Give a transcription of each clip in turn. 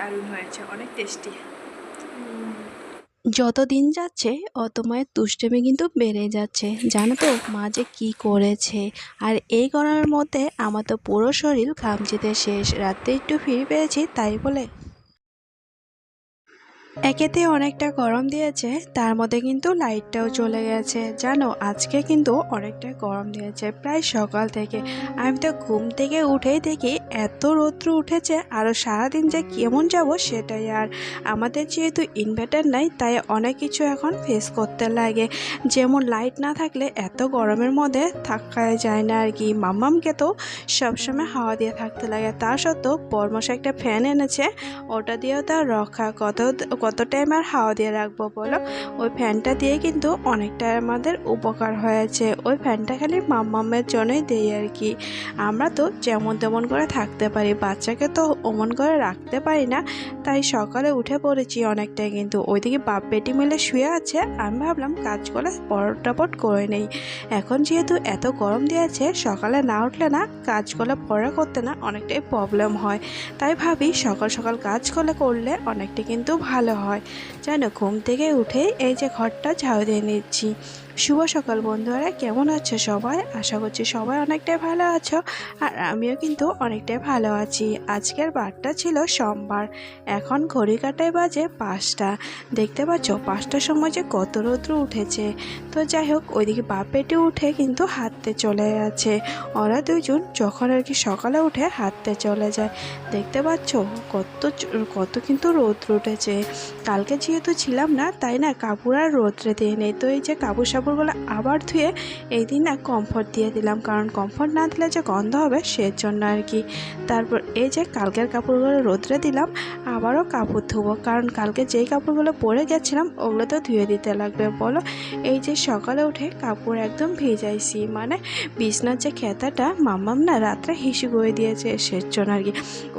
দারুণ হয়েছে, অনেক টেস্টি। যত দিন যাচ্ছে, অত মায়ের তুষ্টেমি কিন্তু বেড়ে যাচ্ছে। জানো তো, মা যে কী করেছে? আর এই গরমের মধ্যে আমার তো পুরো শরীর ঘামচিতে শেষ। রাত্রে একটু ফিরে পেয়েছি, তাই বলে একেতে অনেকটা গরম দিয়েছে, তার মধ্যে কিন্তু লাইটটাও চলে গেছে। জানো, আজকে কিন্তু অনেকটা গরম দিয়েছে, প্রায় সকাল থেকে। আমি তো ঘুম থেকে উঠেই দেখি এত রৌদ্র উঠেছে আরও সারাদিন যে কেমন যাব সেটাই আর। আমাদের যেহেতু ইনভার্টার নাই, তাই অনেক কিছু এখন ফেস করতে লাগে। যেমন লাইট না থাকলে এত গরমের মধ্যে থাকা যায় না আর কি। মাম্মামকে তো সবসময় হাওয়া দিয়ে থাকতে লাগে। তা সত্ত্বেও বরমশা একটা ফ্যান এনেছে, ওটা দিয়েও তার রক্ষা কত কত টাইম আর হাওয়া দিয়ে রাখব বলো? ওই ফ্যানটা দিয়ে কিন্তু অনেকটা আমাদের উপকার হয়েছে। ওই ফ্যানটা খালি মাম মাম্মামের জন্যই দেই আর কি। আমরা তো যেমন তেমন করে থাকতে পারি, বাচ্চাকে তো অমন করে রাখতে পারি না। তাই সকালে উঠে পড়েছি অনেকটাই কিন্তু। ওইদিকে বাপ বেটি মিলে শুয়ে আছে। আমি ভাবলাম কাজ করে পরটাপট করে নেই। এখন যেহেতু এত গরম দিয়েছে, সকালে না উঠলে না কাজ করলে পড়া করতে না অনেকটাই প্রবলেম হয়। তাই ভাবি সকাল সকাল কাজ করলে করলে অনেকটা কিন্তু ভালো হয়। জানো ঘুম থেকে উঠে এই যে ঘরটা ঝাড়ু দিয়ে নিচ্ছি। শুভ সকাল বন্ধুরা, কেমন আছো সবাই? আশা করছি সবাই অনেকটাই ভালো আছো আর আমিও কিন্তু অনেকটাই ভালো আছি। আজকের বারটা ছিল সোমবার, এখন ঘড়ি কাটায় বাজে পাঁচটা। দেখতে পাচ্ছ, পাঁচটার সময় যে কত রৌদ্র উঠেছে। তো যাই হোক, ওইদিকে বাপ পেটে উঠে কিন্তু হাঁটতে চলে গেছে ওরা দুজন যখন আর কি সকালে উঠে হাঁটতে চলে যায়। দেখতে পাচ্ছ, কত কত কিন্তু রৌদ্র উঠেছে। কালকে যেহেতু ছিলাম না, তাই না কাপড় আর রোদ্রে দিয়ে নেই। তো এই যে কাপড় সাপড়গুলো আবার ধুয়ে এই দিন না কমফর্ট দিয়ে দিলাম। কারণ কমফর্ট না দিলে যে গন্ধ হবে সের জন্য আর কি। তারপর এই যে কালকের কাপড়গুলো রোদ্রে দিলাম, আবারও কাপড় ধুবো। কারণ কালকে যেই কাপড়গুলো পরে গেছিলাম, ওগুলো তো ধুয়ে দিতে লাগবে। বলো, এই যে সকালে উঠে কাপড় একদম ভিজাইছি। মানে বিছনার যে খেতাটা মাম্মাম না রাত্রে হিসু করে দিয়েছে সের জন্য আর কি।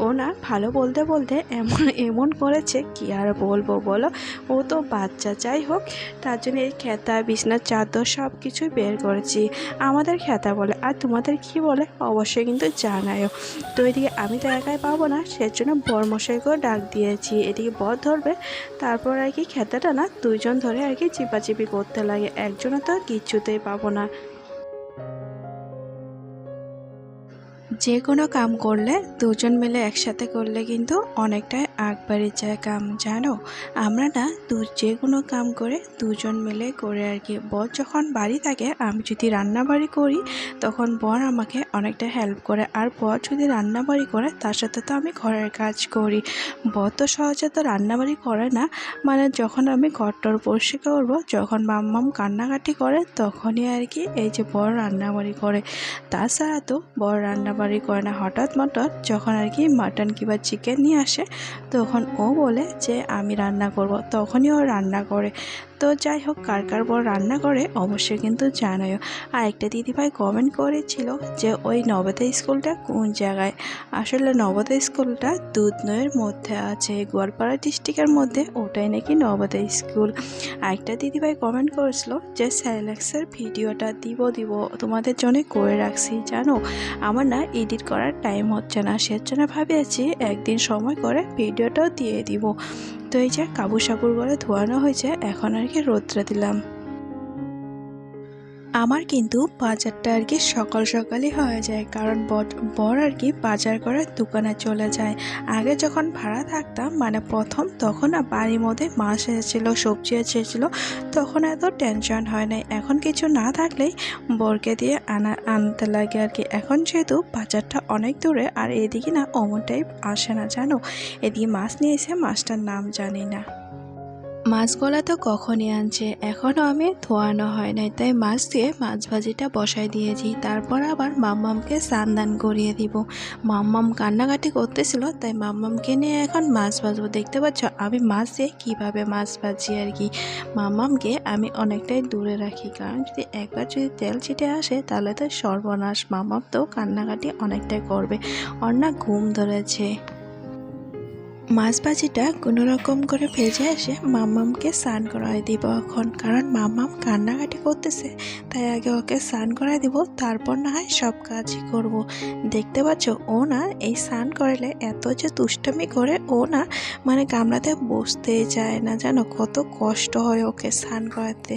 ও না ভালো বলতে বলতে এমন এমন করেছে, কি আর বলব বলো? ও তো বাচ্চা, যাই হোক, তার জন্য এই খেতা বিছনার চাদর সব কিছুই বের করেছি। আমাদের খেতা বলে, আর তোমাদের কি বলে? অবশ্যই কিন্তু জানায়ও। তো এদিকে আমি তো একাই পাবো না, সেজন্য বরমশাইকেও ডাক দিয়েছি। এদিকে বর ধরবে, তারপর আর কি খেতাটা না দুইজন ধরে আর কি চিপাচিপি করতে লাগে একজনে তো কিচ্ছুতেই পাবো না। যে কোনো কাম করলে দুজন মিলে একসাথে করলে কিন্তু অনেকটাই আগ বাড়ি যায় কাম, জানো? আমরা না দু, যে কোনো কাম করে দুজন মিলে করে আর কি। বর যখন বাড়ি থাকে, আমি যদি রান্নাবাড়ি করি, তখন বর আমাকে অনেকটা হেল্প করে। আর বর যদি রান্নাবাড়ি করে, তার সাথে তো আমি ঘরের কাজ করি। বর তো সহজে তো রান্নাবাড়ি করে না। মানে যখন আমি ঘরটর পরিষ্কার করব, যখন মাম্মাম কান্নাকাটি করে, তখনই আর কি এই যে বর রান্নাবাড়ি করে। তাছাড়া তো বর রান্নাবাড়ি করে না। হঠাৎ মঠাৎ যখন আর কি মাটন কিংবা চিকেন নিয়ে আসে তখন ও বলে যে, আমি রান্না করব। তখনই ও রান্না করে। তো যাই হোক, কার কার বড় রান্না করে অবশ্যই কিন্তু জানায়ও। আর একটা দিদিভাই কমেন্ট করেছিল যে, ওই নবোদয় স্কুলটা কোন জায়গায়? আসলে নবোদয় স্কুলটা দুধনয়ের মধ্যে আছে। গোয়ালপাড়া ডিস্ট্রিক্টের মধ্যে ওটাই নাকি নবোদয় স্কুল। আরেকটা দিদিভাই কমেন্ট করেছিল যে স্যারেলাক্সের ভিডিওটা দিব দিব, তোমাদের জন্য করে রাখছি। জানো, আমার না এডিট করার টাইম হচ্ছে না। সেজন্য ভাবিয়েছি একদিন সময় করে ভিডিওটাও দিয়ে দিব। তো এই যে কাপড় করে ধোয়ানো হয়েছে, এখন আর কি রোদ্রে দিলাম। আমার কিন্তু বাজারটা আর কি সকাল সকালই হয়ে যায়, কারণ বর- আর কি বাজার করার দোকানে চলে যায়। আগে যখন ভাড়া থাকতাম মানে প্রথম তখন বাড়ির মধ্যে মাছ এসেছিল, সবজি এসেছিল, তখন এত টেনশন হয় নাই। এখন কিছু না থাকলেই বরকে দিয়ে আনা, আনতে লাগে আর কি। এখন যেহেতু বাজারটা অনেক দূরে, আর এদিকে না অমনটাই আসে না, জানো? এদিকে মাছ নিয়ে এসে মাছটার নাম জানি না। মাছগুলা তো কখনই আনছে, এখনও আমি ধোয়ানো হয় নাই, তাই মাছ দিয়ে মাছ ভাজিটা বসাই দিয়েছি। তারপর আবার মাম্মামকে স্নান করিয়ে দিব। মাম্মাম কান্নাকাটি করতেছিল, তাই মাম্মামকে নিয়ে এখন মাছ ভাজবো। দেখতে পাচ্ছ, আমি মাছ দিয়ে কীভাবে মাছ ভাজি আর কি। মাম্মামকে আমি অনেকটাই দূরে রাখি, কারণ যদি একবার যদি তেল ছিটে আসে, তাহলে তো সর্বনাশ। মাম্মাম তো কান্নাকাটি অনেকটাই করবে না ঘুম ধরেছে। মাছ ভাজিটা কোনো রকম করে ভেজে এসে মাম্মামকে স্নান করাই দিব এখন। কারণ মাম্মাম কান্নাকাটি করতেছে, তাই আগে ওকে স্নান করাই দিব, তারপর না হয় সব কাজই করব। দেখতে পাচ্ছ, ও না এই স্নান করালে এত যে দুষ্টামি করে, ও না মানে গামলাতে বসতেই চায় না। জানো কত কষ্ট হয় ওকে স্নান করাতে।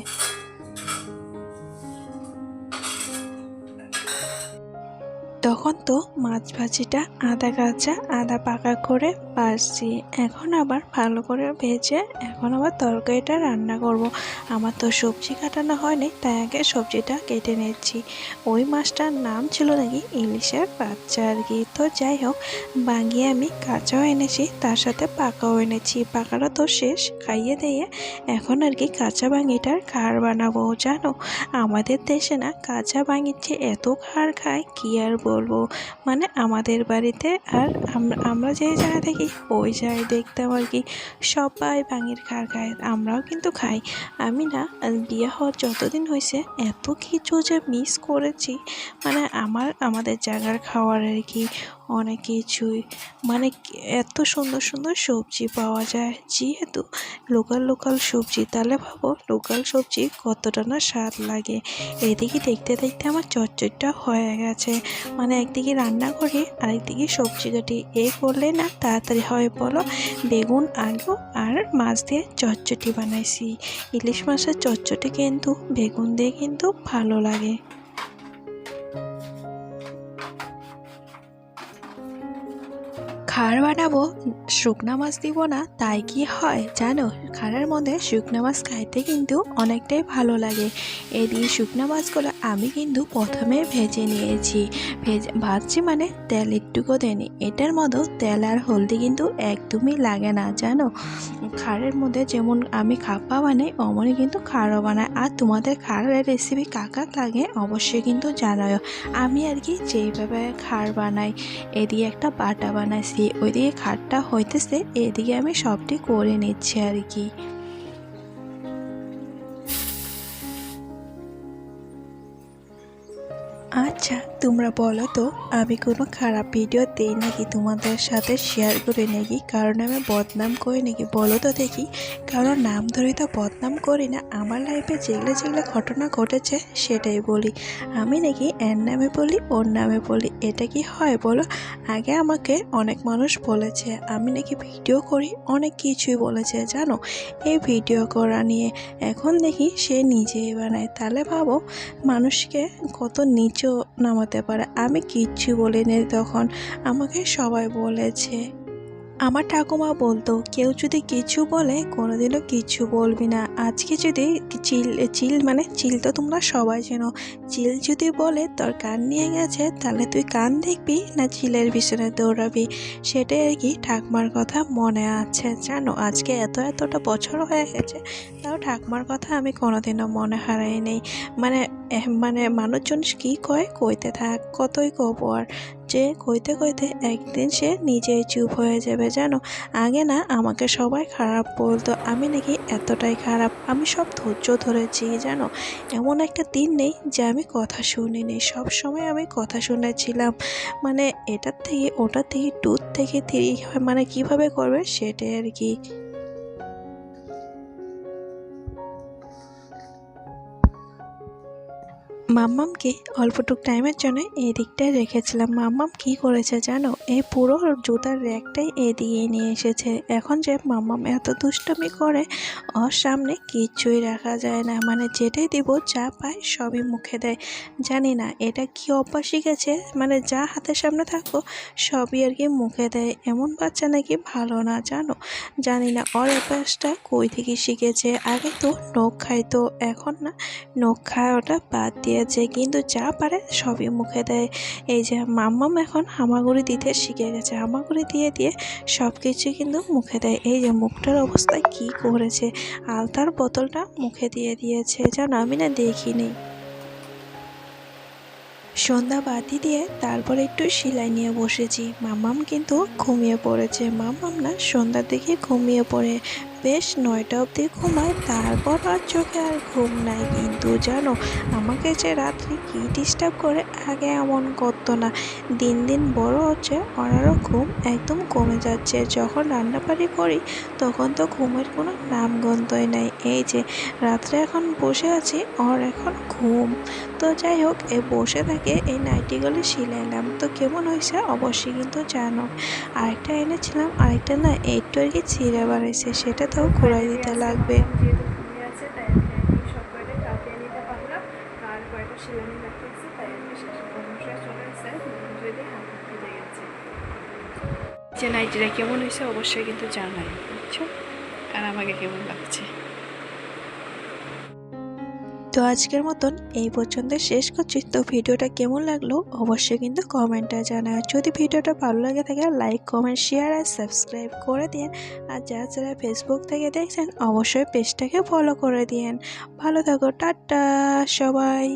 তখন তো মাছ ভাজিটা আদা কাঁচা, আদা পাকা করে পারছি এখন আবার ভালো করে ভেজে এখন আবার তরকারিটা রান্না করব। আমার তো সবজি কাটানো হয়নি, তাই আগে সবজিটা কেটে নিচ্ছি। ওই মাছটার নাম ছিল নাকি ইলিশের বাচ্চা আর কি। তো যাই হোক, বাঙিয়ে আমি কাঁচাও এনেছি, তার সাথে পাকাও এনেছি। পাকাটা তো শেষ, খাইয়ে দিয়ে এখন আর কি কাঁচা বাঙিটার খার বানাবো, জানো? আমাদের দেশে না কাঁচা বাঙির যে এত খার খায়, কি আর বলব? মানে আমাদের বাড়িতে আর আমরা যে জায়গায় থাকি, ওই জায়গায় দেখতাম আর কি? সবাই বাঙির খার খায়, আমরাও কিন্তু খাই। আমি না বিয়ে হওয়ার যতদিন হয়েছে এত কিছু যে মিস করেছি। মানে আমার, আমাদের জায়গার খাওয়ার আর কি অনেক কিছুই। মানে এত সুন্দর সুন্দর সবজি পাওয়া যায়। যেহেতু লোকাল লোকাল সবজি, তাহলে ভাবো লোকাল সবজি কতটা না স্বাদ লাগে। এদিকে দেখতে দেখতে আমার চচ্চড়িটা হয়ে গেছে। মানে একদিকে রান্না করি আরেকদিকে সবজি কাটি। এ করলে না তাড়াতাড়ি হয় বলো? বেগুন, আলু আর মাছ দিয়ে চচ্চড়ি বানাইছি। ইলিশ মাছের চচ্চড়ি কিন্তু বেগুন দিয়ে কিন্তু ভালো লাগে। খার বানাবো, শুকনা মাছ দিব না, তাই কি হয় জানো? খারের মধ্যে শুকনা মাছ খাইতে কিন্তু অনেকটাই ভালো লাগে। এই দিয়ে শুকনা মাছগুলো আমি কিন্তু প্রথমে ভেজে নিয়েছি। ভেজে, ভাজছি মানে তেল একটুকু দেয়নি এটার মতো তেল আর হলদি কিন্তু একদমই লাগে না, জানো? খারের মধ্যে যেমন আমি খাপ্পা বানাই অমনই কিন্তু খারও বানাই। আর তোমাদের খারের রেসিপি কাকাক লাগে অবশ্যই কিন্তু জানাও আমি আর কি যেইভাবে খার বানাই এদিকে একটা বাটা বানাইছি। ওইদিকে খাটটা হইতেছে এদিকে আমি সবটি করে নিচ্ছি আর কি। আচ্ছা তোমরা বলো তো, আমি কোনো খারাপ ভিডিও দেই নাকি? তোমাদের সাথে শেয়ার করে নাকি? কারণ আমি বদনাম করি নাকি? বলো তো দেখি। কারণ নাম ধরে তো বদনাম করি না। আমার লাইফে যেগুলো যেগুলো ঘটনা ঘটেছে, সেটাই বলি। আমি নাকি এর নামে বলি, ওর নামে বলি। এটা কি হয় বলো? আগে আমাকে অনেক মানুষ বলেছে। আমি নাকি ভিডিও করি, অনেক কিছুই বলেছে, জানো? এই ভিডিও করা নিয়ে। এখন দেখি সে নিজেই বানায়। তাহলে ভাবো, মানুষকে কত নিচু নামাতে পারে। আমি কিচ্ছু বলিনি তখন। আমাকে সবাই বলেছে। আমার ঠাকুমা বলতো, কেউ যদি কিছু বলে, কোনোদিনও কিছু বলবি না। আজকে যদি চিল চিল মানে চিল তো তোমরা সবাই চেনো। চিল যদি বলে তোর কান নিয়ে গেছে, তাহলে তুই কান দেখবি না চিলের পিছনে দৌড়াবি? সেটাই আর কি ঠাকুমার কথা মনে আছে, জানো? আজকে এত, এতটা বছর হয়ে গেছে, তাও ঠাকুমার কথা আমি কোনোদিনও মনে হারাই নেই। মানে মানে মানুষজন কি কয়? কইতে থাক, কতই কব আর। যে কইতে কইতে একদিন সে নিজেই চুপ হয়ে যাবে, জানো? আগে না আমাকে সবাই খারাপ বলতো, আমি নাকি এতটাই খারাপ, আমি সব ধৈর্য ধরেছি, জানো? এমন একটা দিন নেই যে আমি কথা শুনিনি, সব সময় আমি কথা শুনেছিলাম। মানে এটার থেকে, ওটার থেকে টুথ থেকে থ্রি মানে কীভাবে করবে সেটাই আর কি। মাম্মামকে অল্পটুক টাইমের জন্য এই রেখেছিলাম। মাম্মাম কি করেছে জানো? এই পুরো জুতার র্যাকটাই এদিকে নিয়ে এসেছে। এখন যে মাম্মাম এত দুষ্টমি করে, ওর সামনে কিচ্ছুই রাখা যায় না। মানে যেটাই দিব, যা পায় সবই মুখে দেয়। জানি না, এটা কি অভ্যাস শিখেছে? মানে যা হাতের সামনে থাকো সবই আর কি মুখে দেয়। এমন বাচ্চা নাকি ভালো না, জানো? জানি না, ওর অভ্যাসটা কই থেকে শিখেছে? আগে তো নখ খাইতো, এখন না নখ খায় ওটা বাদ দিয়েছে কিন্তু যা পারে সবই মুখে দেয়। এই যে মাম্মাম এখন হামাগুড়ি দিতে শিখে গেছে। হামাগুড়ি দিয়ে দিয়ে সব কিছু কিন্তু মুখে দেয়। এই যে মুখটার অবস্থা কি করেছে? আলতার বোতলটা মুখে দিয়ে দিয়েছে। জানো আমি না দেখিনি। সন্ধ্যা বাতি দিয়ে তারপর একটু সেলাই নিয়ে বসেছি। মামাম কিন্তু ঘুমিয়ে পড়েছে। মামাম না সন্ধ্যার দিকে ঘুমিয়ে পড়ে। বেশ নয়টা অবধি ঘুমায়, তারপর আর চোখে আর ঘুম নাই। কিন্তু জানো, আমাকে যে রাত্রি কি ডিস্টার্ব করে আগে এমন করতো না। দিন দিন বড় হচ্ছে, ওনারও ঘুম একদম কমে যাচ্ছে। যখন রান্নাবাড়ি করি, তখন তো ঘুমের কোনো নামগন্ধই নাই। এই যে, রাত্রে এখন বসে আছি, ওর এখন ঘুম। তো যাই হোক এ বসে থাকে এই নাইটিগুলো সিলাইলাম তো কেমন হয়েছে? অবশ্যই কিন্তু জানো। আরেকটা এনেছিলাম আরেকটা না একটু আর কি ছিঁড়ে বাড়াইছে সেটা তো ঘুরাই দিতে লাগবে। যে নাইটিটা কেমন হয়েছে অবশ্যই কিন্তু জানাই বুঝছ? আর আমাকে কেমন লাগছে? তো আজকের মতন এই পর্যন্ত শেষ করছি। তো ভিডিওটা কেমন লাগল অবশ্যই কিন্তু কমেন্টে জানায় যদি ভিডিওটা ভালো লাগে থাকে লাইক কমেন্ট শেয়ার আর সাবস্ক্রাইব করে দিন। আর যারা যারা ফেসবুক থেকে দেখছেন, অবশ্যই পেজটাকে ফলো করে দিন। ভালো থাকো, টাটা, সবাই।